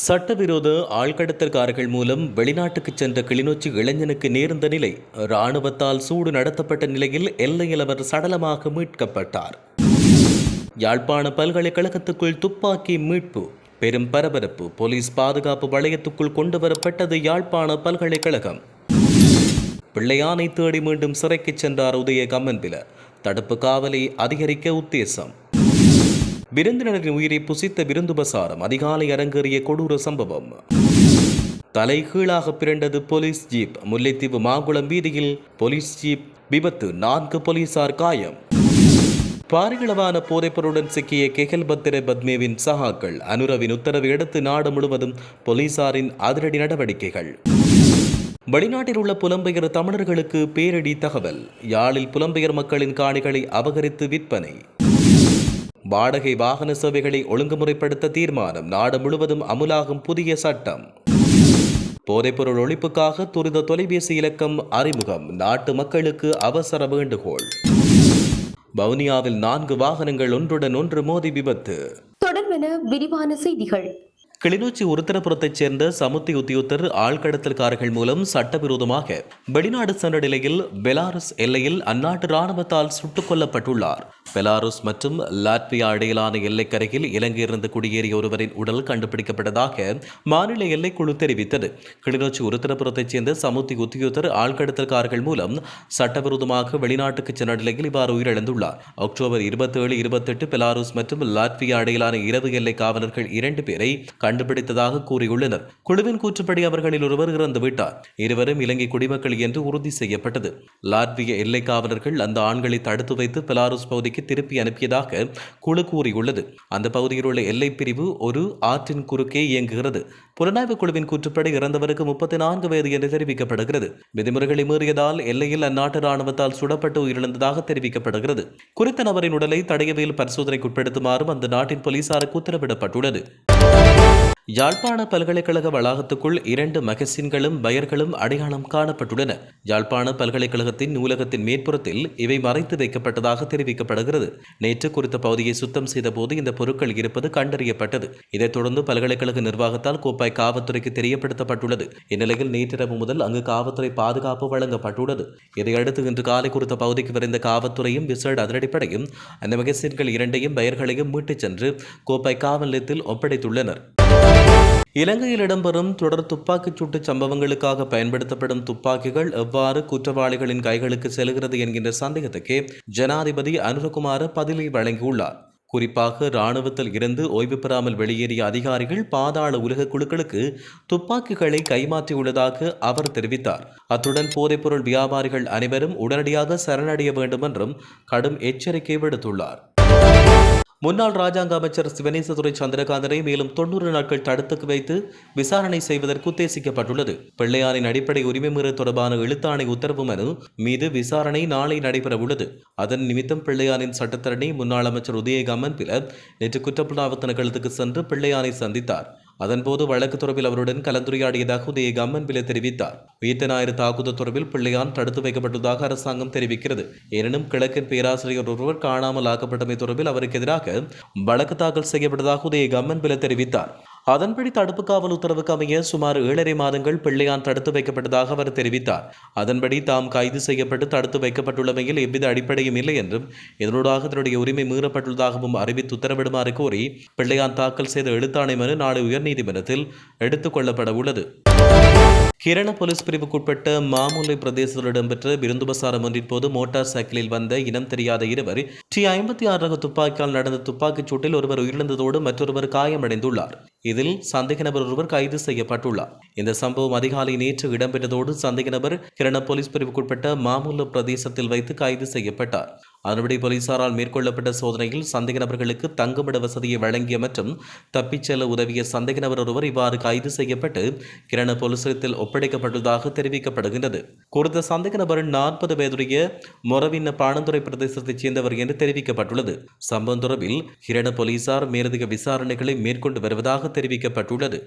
சட்டவிரோத ஆழ்கடத்தல்காரர்கள் மூலம் வெளிநாட்டுக்கு சென்ற கிளிநொச்சி இளைஞனுக்கு நேர்ந்த நிலை இராணுவத்தால் சூடு நடத்தப்பட்ட நிலையில் எல்லையிலவர் சடலமாக மீட்கப்பட்டார். யாழ்ப்பாண பல்கலைக்கழகத்துக்குள் துப்பாக்கி மீட்பு பெரும் பரபரப்பு போலீஸ் பாதுகாப்பு வளையத்துக்குள் கொண்டு வரப்பட்டது யாழ்ப்பாண பல்கலைக்கழகம். பிள்ளையானை தேடி மீண்டும் சிறைக்கு சென்றார் உதய கம்மன்பில தடுப்பு காவலை அதிகரிக்க உத்தேசம். விருந்தினரின் உயிரை புசித்த விருந்துபசாரம். அதிகாலை அரங்கேறிய கொடூர சம்பவம். தலைகீழாக பிறண்டது போலீஸ் ஜீப். முல்லைத்தீவு மாங்குளம் வீதியில் போலீஸ் ஜீப் விபத்து. நான்கு போலீசார் காயம். பாரிகளவான போதைப்பொருளுடன் சிக்கிய கெகல் பத்திர பத்மேவின் சகாக்கள் அனுரவின் உத்தரவை அடுத்து நாடு முழுவதும் போலீசாரின் அதிரடி நடவடிக்கைகள். வெளிநாட்டில் உள்ள புலம்பெயர் தமிழர்களுக்கு பேரிடி தகவல். யாழில் புலம்பெயர் மக்களின் காணிகளை அபகரித்து விற்பனை. வாடகை வாகன சேவைகளை ஒழுங்குமுறைப்படுத்த தீர்மானம் நாடு முழுவதும் அமுலாகும் புதிய சட்டம். போதைப்பொருள் ஒழிப்புக்காக துரித தொலைபேசி இலக்கம் அறிமுகம். நாட்டு மக்களுக்கு அவசர வேண்டுகோள். வவுனியாவில் நான்கு வாகனங்கள் ஒன்றுடன் ஒன்று மோதி விபத்து. தொடர்பென விரிவான செய்திகள். கிளிநொச்சி உருத்திரபுரத்தைச் சேர்ந்த சமுத்தி உத்தியோத்தர் ஆழ்கடத்தல்காரர்கள் மூலம் சட்டவிரோதமாக வெளிநாடு சென்ற நிலையில் பெலாரஸ் எல்லையில் அந்நாட்டு ராணுவத்தால் சுட்டுக் கொல்லப்பட்டுள்ளார். பெலாரஸ் மற்றும் லாட்வியா இடையிலான எல்லைக்கரையில் இலங்கையிலிருந்து குடியேறிய ஒருவரின் உடல் கண்டுபிடிக்கப்பட்டதாக மாநில எல்லைக்குழு தெரிவித்தது. கிளிநொச்சி உருத்திரபுரத்தைச் சேர்ந்த சமுத்தி உத்தியோத்தர் ஆழ்கடத்தல்காரர்கள் மூலம் சட்டவிரோதமாக வெளிநாட்டுக்கு சென்ற நிலையில் இவ்வாறு உயிரிழந்துள்ளார். அக்டோபர் இருபத்தேழு இருபத்தெட்டு பெலாரூஸ் மற்றும் லாட்வியா இடையிலான இரவு எல்லை காவலர்கள் இரண்டு பேரை கண்டுபிடித்ததாக கூறியுள்ளனர். குழுவின் கூற்றுப்படி அவர்களில் ஒருவர் இறந்து விட்டார். இருவரும் இலங்கை குடிமக்கள் என்று உறுதி செய்யப்பட்டது. லாட்விய எல்லை காவலர்கள் அந்த ஆண்களை தடுத்து வைத்து பெலாருஸ் பகுதிக்கு திருப்பி அனுப்பியதாக குழு கூறியுள்ளது. அந்த பகுதியில் உள்ள எல்லை பிரிவு ஒரு ஆற்றின் குறுக்கே இயங்குகிறது. புலனாய்வு குழுவின் கூற்றுப்படி இறந்தவருக்கு முப்பத்தி நான்கு வயது என்று தெரிவிக்கப்படுகிறது. விதிமுறைகளை மீறியதால் எல்லையில் அந்நாட்டு ராணுவத்தால் சுடப்பட்டு உயிரிழந்ததாக தெரிவிக்கப்படுகிறது. குறித்த நபரின் உடலை தடயவியல் பரிசோதனைக்குட்படுத்துமாறும் அந்த நாட்டின் போலீசாருக்கு உத்தரவிடப்பட்டுள்ளது. யாழ்ப்பாண பல்கலைக்கழக வளாகத்துக்குள் இரண்டு மகசின்களும் பயர்களும் அடையாளம் காணப்பட்டுள்ளன. யாழ்ப்பாண பல்கலைக்கழகத்தின் நூலகத்தின் மேற்புறத்தில் இவை மறைத்து வைக்கப்பட்டதாக தெரிவிக்கப்படுகிறது. நேற்று குறித்த பகுதியை சுத்தம் செய்தபோது இந்த பொருட்கள் இருப்பது கண்டறியப்பட்டது. இதைத் தொடர்ந்து பல்கலைக்கழக நிர்வாகத்தால் கோப்பாய் காவல்துறைக்கு தெரியப்படுத்தப்பட்டுள்ளது. இந்நிலையில் நேற்றிரவு முதல் அங்கு காவல்துறை பாதுகாப்பு வழங்கப்பட்டுள்ளது. இதையடுத்து இன்று காலை குறித்த பகுதிக்கு விரைந்த காவல்துறையும் விசேட அதிரடிப்படையும் அந்த மகசின்கள் இரண்டையும் பயர்களையும் மீட்டுச் சென்று கோப்பாய் காவல் நிலையத்தில் ஒப்படைத்துள்ளனர். இலங்கையில் இடம்பெறும் தொடர் துப்பாக்கிச் சூட்டு சம்பவங்களுக்காக பயன்படுத்தப்படும் துப்பாக்கிகள் எவ்வாறு குற்றவாளிகளின் கைகளுக்கு செல்கிறது என்கின்ற சந்தேகத்துக்கு ஜனாதிபதி அனுரகுமார பதிலை வழங்கியுள்ளார். குறிப்பாக இராணுவத்தில் இருந்து ஓய்வு பெறாமல் வெளியேறிய அதிகாரிகள் பாதாள உலக குழுக்களுக்கு துப்பாக்கிகளை கைமாற்றியுள்ளதாக அவர் தெரிவித்தார். அத்துடன் போதைப்பொருள் வியாபாரிகள் அனைவரும் உடனடியாக சரணடைய வேண்டும் என்றும் கடும் எச்சரிக்கை விடுத்துள்ளார். முன்னாள் ராஜாங்க அமைச்சர் சிவனேசதுரை சந்திரகாந்தனை மேலும் தொன்னூறு நாட்கள் தடுத்து வைத்து விசாரணை செய்வதற்கு உத்தேசிக்கப்பட்டுள்ளது. பிள்ளையாரின் அடிப்படை உரிமை மீறல் தொடர்பான எழுத்தாணை உத்தரவு மனு மீது விசாரணை நாளை நடைபெறவுள்ளது. அதன் நிமித்தம் பிள்ளையாரின் சட்டத்தரணி முன்னாள் அமைச்சர் உதயகாமன் பிலர் நேற்று குற்றப்புலனாய்வு திணைக்களத்துக்கு சென்று பிள்ளையாரை சந்தித்தார். அதன்போது வழக்கு தொடர்பில் அவருடன் கலந்துரையாடியதாக உதய கம்மன்பில தெரிவித்தார். உயிர்த்த ஞாயிறு தாக்குதல் தொடர்பில் பிள்ளையான் தடுத்து வைக்கப்பட்டதாக அரசாங்கம் தெரிவிக்கிறது. எனினும் கிழக்கின் பேராசிரியர் ஒருவர் காணாமல் ஆக்கப்பட்டமை தொடர்பில் அவருக்கு எதிராக வழக்கு தாக்கல் செய்யப்பட்டதாக உதய கம்மன்பில தெரிவித்தார். அதன்படி தடுப்பு காவல் உத்தரவுக்கு அமைய சுமார் ஏழரை மாதங்கள் பிள்ளையான் தடுத்து வைக்கப்பட்டதாக அவர் தெரிவித்தார். அதன்படி தாம் கைது செய்யப்பட்டு தடுத்து வைக்கப்பட்டுள்ளமையில் எவ்வித அடிப்படையும் இல்லை என்றும் இதனூடாக தன்னுடைய உரிமை மீறப்பட்டுள்ளதாகவும் அறிவித்து உத்தரவிடுமாறு கோரி பிள்ளையான் தாக்கல் செய்த எழுத்தாணை மனு நாளை உயர்நீதிமன்றத்தில் எடுத்துக் கொள்ளப்பட உள்ளது கிரண போலீஸ் பிரிவுக்குட்பட்ட மாமூலை பிரதேசத்தில் இடம்பெற்ற விருந்துபசாரம் ஒன்றின் போது மோட்டார் சைக்கிளில் வந்த இனம் தெரியாத இருவர் டி ஐம்பத்தி ஆறு ரக துப்பாக்கியால் நடந்த துப்பாக்கிச் சூட்டில் ஒருவர் உயிரிழந்ததோடு மற்றொருவர் காயமடைந்துள்ளார். இதில் சந்தேக நபர் ஒருவர் கைது செய்யப்பட்டுள்ளார். இந்த சம்பவம் அதிகாலை நேற்று இடம்பெற்றதோடு சந்தேக நபர் கிரண போலீஸ் பிரிவுக்குட்பட்ட மாமூல பிரதேசத்தில் வைத்து கைது செய்யப்பட்டார். அதன்படி போலீசாரால் மேற்கொள்ளப்பட்ட சோதனையில் சந்தேக நபர்களுக்கு தங்குமிட வசதியை வழங்கிய மற்றும் தப்பிச் செல்ல உதவிய சந்தேக நபர் ஒருவர் இவ்வாறு கைது செய்யப்பட்டு கிரண போலீசத்தில் ஒப்படைக்கப்பட்டுள்ளதாக தெரிவிக்கப்படுகின்றது. குறித்த சந்தேக நபரின் நாற்பது வயதுடைய மொரவின்ன பாணந்துறை பிரதேசத்தைச் சேர்ந்தவர் என்று தெரிவிக்கப்பட்டுள்ளது. சம்பவம் தொடர்பில் கிரண போலீசார் மேலதிக விசாரணைகளை மேற்கொண்டு வருவதாக தெரிவிக்கப்பட்டுள்ளது.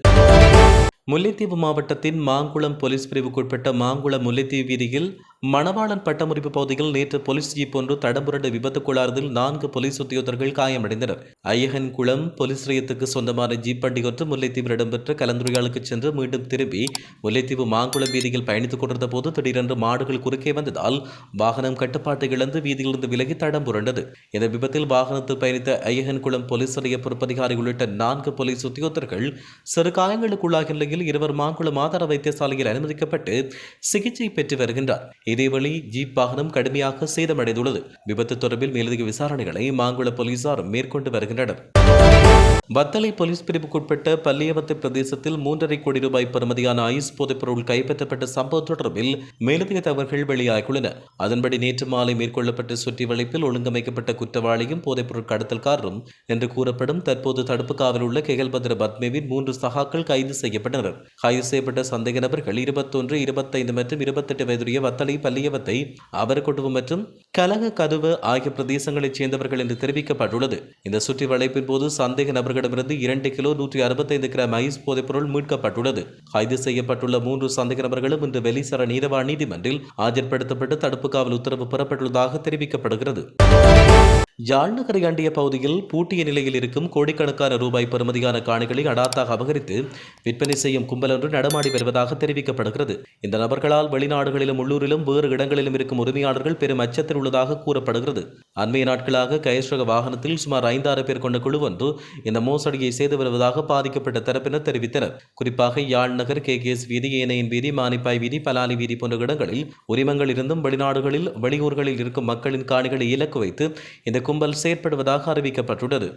முல்லைத்தீவு மாவட்டத்தின் மாங்குளம் போலீஸ் பிரிவுக்குட்பட்ட மாங்குளம் முல்லைத்தீவு வீதியில் மணவாளன் பட்டமுறிப்பு பகுதியில் நேற்று போலீஸ் ஜீப் ஒன்று தடம்புரண்டு விபத்துக்குள்ளாரதில் நான்கு போலீஸ் உத்தியோகர்கள் காயமடைந்தனர். ஐயகன் குளம் போலீஸ் நிலையத்துக்கு சொந்தமான ஜீப் வண்டி ஒன்று முல்லைத்தீவில் இடம்பெற்ற கலந்துரையாளுக்கு சென்று மீண்டும் திரும்பி முல்லைத்தீவு மாங்குளம் வீதியில் பயணித்துக் கொண்டிருந்த போது திடீரென்று மாடுகள் குறுக்கே வந்ததால் வாகனம் கட்டுப்பாட்டை இழந்து வீதியிலிருந்து விலகி தடம் புரண்டது இந்த விபத்தில் வாகனத்தில் பயணித்த ஐயகன் குளம் போலீஸ் நிலைய பொறுப்பதிகாரி உள்ளிட்ட நான்கு போலீஸ் உத்தியோகர்கள் சிறு காயங்களுக்குள்ளாகிய நிலையில் இருவர் மாங்குளம் ஆதார வைத்தியசாலையில் அனுமதிக்கப்பட்டு சிகிச்சை பெற்று வருகின்றார். இதேவேளை ஜீப் வாகனம் கடுமையாக சேதமடைந்துள்ளது. விபத்து தொடர்பில் மேலதிக விசாரணைகளை மாங்குள போலீசார் மேற்கொண்டு வருகின்றனர். வத்தலை போலீஸ் பிரிவுக்குட்பட்ட பள்ளியவத்தை பிரதேசத்தில் மூன்றரை கோடி ரூபாய் பெறுமதியான ஐஸ் போதைப்பொருள் கைப்பற்றப்பட்ட சம்பவம் தொடர்பில் மேலதிக தகவல்கள் வெளியாகியுள்ளன. அதன்படி நேற்று மாலை மேற்கொள்ளப்பட்ட சுற்றி வளைப்பில் ஒழுங்கமைக்கப்பட்ட குற்றவாளியும் போதைப்பொருள் கடத்தல்காரரும் என்று கூறப்படும் தற்போது தடுப்பு காவலில் உள்ள கெகல்பத்ர பத்மேவின் மூன்று சகாக்கள் கைது செய்யப்பட்டனர். கைது செய்யப்பட்ட சந்தேக நபர்கள் இருபத்தொன்று இருபத்தைந்து மற்றும் இருபத்தெட்டு வயதுடைய வத்தலை பள்ளியவத்தை அவரக்கொட்டுவு மற்றும் கலக கதுவு ஆகிய பிரதேசங்களைச் சேர்ந்தவர்கள் என்று தெரிவிக்கப்பட்டுள்ளது. இந்த சுற்றி வளைப்பின் போது சந்தேக நபர்களிடமிருந்து இரண்டு கிலோ நூற்றி அறுபத்தைந்து கிராம் ஐஸ் போதைப்பொருள் மீட்கப்பட்டுள்ளது. கைது செய்யப்பட்டுள்ள மூன்று சந்தேக நபர்களும் இன்று வெளிசர நீதவா நீதிமன்றில் ஆஜர்படுத்தப்பட்டு தடுப்பு காவல் உத்தரவு பெறப்பட்டுள்ளதாக தெரிவிக்கப்படுகிறது. யாழ்நகரை அண்டிய பகுதியில் பூட்டிய நிலையில் இருக்கும் கோடிக்கணக்கான ரூபாய் பெறுமதியான காணிகளை அடாத்தாக அபகரித்து விற்பனை செய்யும் கும்பல் ஒன்று நடமாடி வருவதாக தெரிவிக்கப்படுகிறது. இந்த நபர்களால் வெளிநாடுகளிலும் உள்ளூரிலும் வேறு இடங்களிலும் இருக்கும் உரிமையாளர்கள் பெரும் அச்சத்தில் உள்ளதாக கூறப்படுகிறது. அண்மைய நாட்களாக கயஸ்ரக வாகனத்தில் சுமார் ஐந்தாறு பேர் கொண்ட குழு ஒன்று இந்த மோசடியை செய்து வருவதாக பாதிக்கப்பட்ட தரப்பினர் தெரிவித்தனர். குறிப்பாக யாழ் நகர் கே. கேஎஸ் வீதி ஏனையின் வீதி மானிப்பாய் வீதி பலாலி வீதி போன்ற இடங்களில் உரிமங்கள் இருந்தும் வெளிநாடுகளில் வெளியூர்களில் இருக்கும் மக்களின் காணிகளை இலக்கு வைத்து இந்த கும்பல் செயற்படுவதாக அறிவிக்கப்பட்டுள்ளது.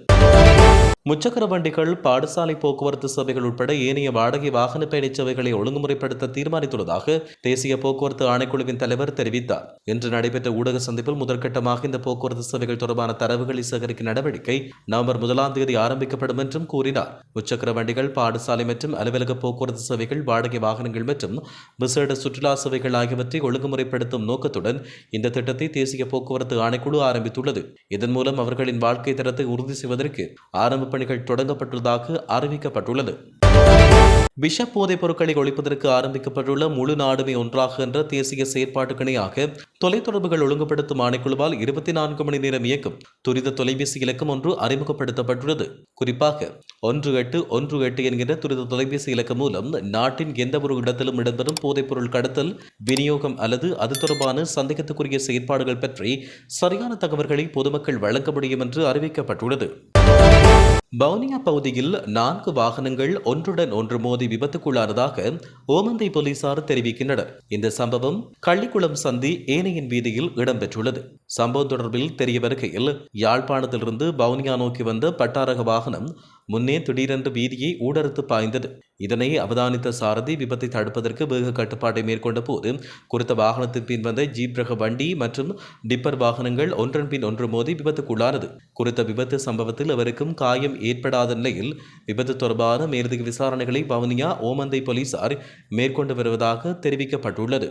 முச்சக்கர வண்டிகள் பாடசாலை போக்குவரத்து சபைகள் உட்பட ஏனைய வாடகை வாகன பயணச் சபைகளை ஒழுங்குமுறைப்படுத்த தீர்மானித்துள்ளதாக தேசிய போக்குவரத்து ஆணைக்குழுவின் தலைவர் தெரிவித்தார். இன்று நடைபெற்ற ஊடக சந்திப்பில் முதற்கட்டமாக இந்த போக்குவரத்து சபைகள் தொடர்பான தரவுகளை சேகரிக்கும் நடவடிக்கை நவம்பர் முதலாம் தேதி ஆரம்பிக்கப்படும் என்றும் கூறினார். முச்சக்கர வண்டிகள் பாடசாலை மற்றும் அலுவலக போக்குவரத்து சபைகள் வாடகை வாகனங்கள் மற்றும் விசேட சுற்றுலா சபைகள் ஆகியவற்றை ஒழுங்குமுறைப்படுத்தும் நோக்கத்துடன் இந்த திட்டத்தை தேசிய போக்குவரத்து ஆணைக்குழு ஆரம்பித்துள்ளது. இதன் மூலம் அவர்களின் வாழ்க்கை தரத்தை உறுதி செய்வதற்கு ஆரம்ப பணிகள் தொடங்கப்பட்டுள்ளதாக அறிவிக்கப்பட்டுள்ளது. விஷ போதைப் பொருட்களை ஒழிப்பதற்கு ஆரம்பிக்கப்பட்டுள்ள முழு நாடுமே ஒன்றாக என்ற தேசிய செயற்பாட்டுக்கிணையாக தொலைத்தொடர்புகள் ஒழுங்குபடுத்தும் ஆணைக்குழுவால் இருபத்தி நான்கு மணி நேரம் இயக்கும் துரித தொலைபேசி இலக்கம் ஒன்று அறிமுகப்படுத்தப்பட்டுள்ளது. குறிப்பாக ஒன்று எட்டு ஒன்று எட்டு என்கிற துரித தொலைபேசி இலக்கம் மூலம் நாட்டின் எந்த ஒரு இடத்திலும் இடம்பெறும் போதைப் பொருள் கடத்தல் விநியோகம் அல்லது அது தொடர்பான சந்தேகத்துக்குரிய செயற்பாடுகள் பற்றி சரியான தகவல்களை பொதுமக்கள் வழங்க முடியும் என்று அறிவிக்கப்பட்டுள்ளது. பவுனியா பகுதியில் நான்கு வாகனங்கள் ஒன்றுடன் ஒன்று மோதி விபத்துக்குள்ளானதாக ஓமந்தை போலீசார் தெரிவிக்கின்றனர். இந்த சம்பவம் கள்ளிக்குளம் சந்தி ஏனையின் வீதியில் இடம்பெற்றுள்ளது. சம்பவம் தொடர்பில் தெரிய வருகையில் யாழ்ப்பாணத்திலிருந்து வவுனியா நோக்கி வந்த பட்டாரக வாகனம் முன்னே திடீரென்று வீதியை ஊடறுத்து பாய்ந்தது. இதனை அவதானித்த சாரதி விபத்தை தடுப்பதற்கு வேக கட்டுப்பாட்டை மேற்கொண்ட போது குறித்த வாகனத்தின் பின் வந்த ஜீப் ரக வண்டி மற்றும் டிப்பர் வாகனங்கள் ஒன்றன் பின் ஒன்று மோதி விபத்துக்குள்ளானது. குறித்த விபத்து சம்பவத்தில் அவருக்கும் காயம் ஏற்படாத நிலையில் விபத்து தொடர்பான மேலதிக விசாரணைகளை வவுனியா ஓமந்தை போலீசார் மேற்கொண்டு வருவதாக தெரிவிக்கப்பட்டுள்ளது.